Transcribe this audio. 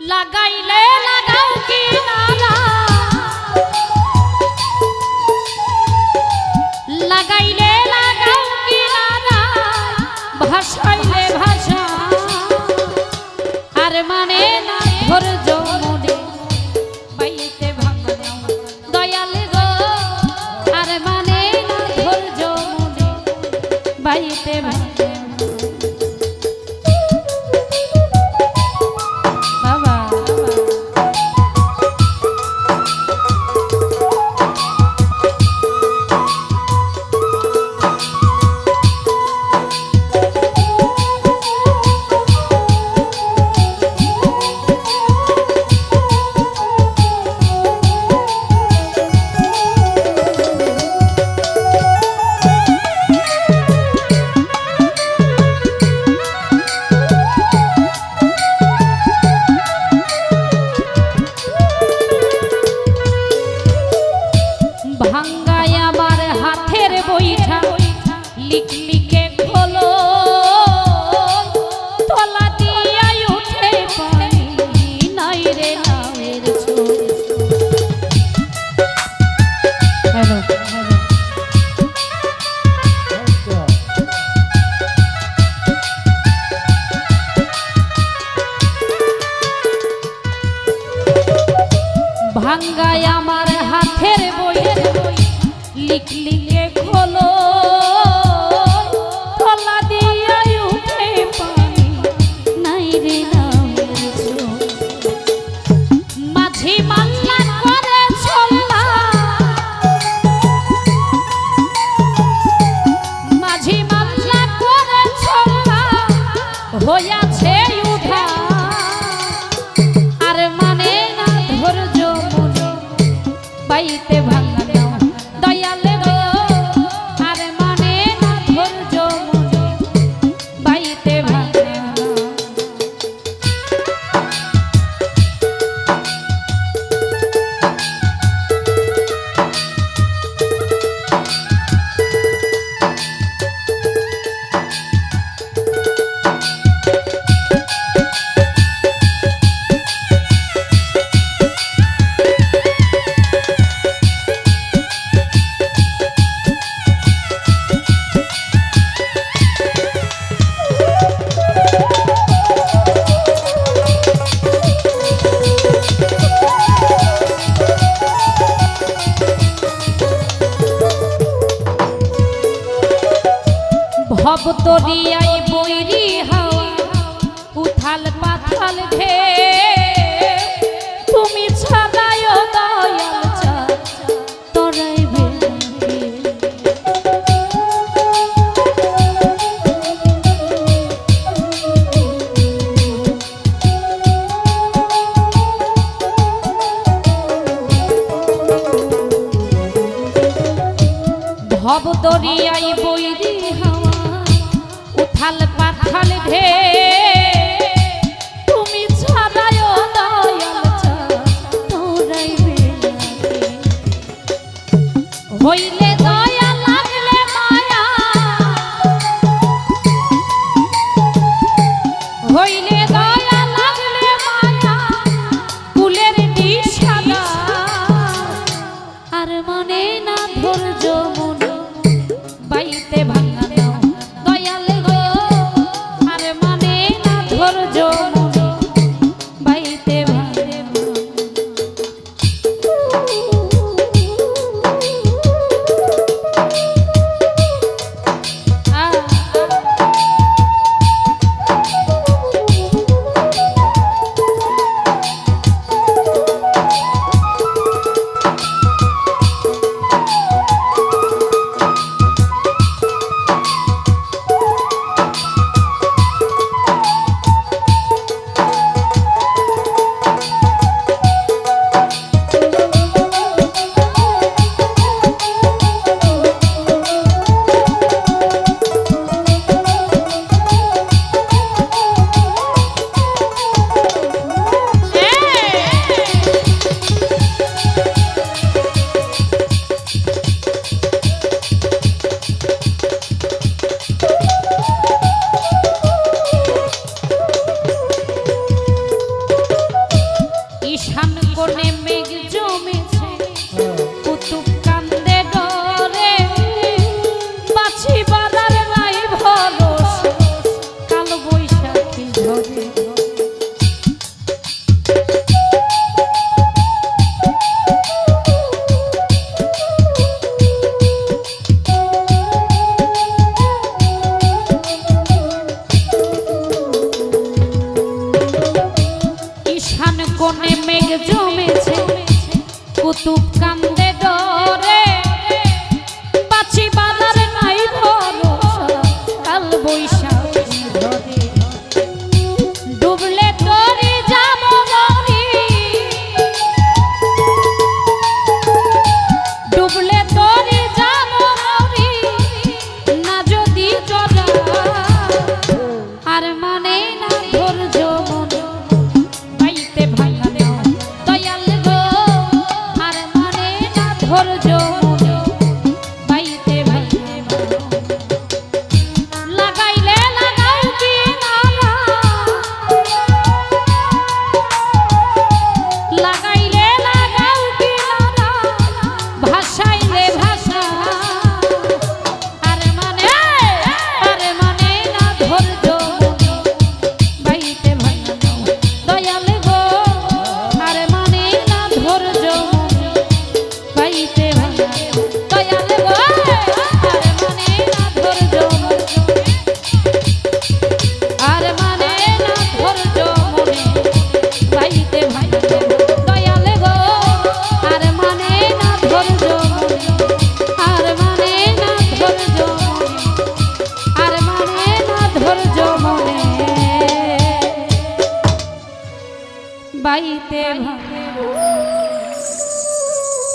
লাগাইলে লাগাও কি নারা লাগাইলে লাগাও কি নারা আমার হাতের বইটা লিক লিকে খোলো তলা দিয়াই উঠে পানি। নাই রে নামের হ্যালো হ্যালো। ভাঙ্গায় আমার বই লিখলি ভব তরিয়াই বৈরি হাওয়া, উথাল পাথাল ঢে। তুমি ছাড়ায় দয়াল চা, তরাই ভেঙে ভব দরিয়াই বৈরি হাওয়া উথাল পাথাল ঢে তুমি ছাড়ায় দয়াল তোরাই। tuk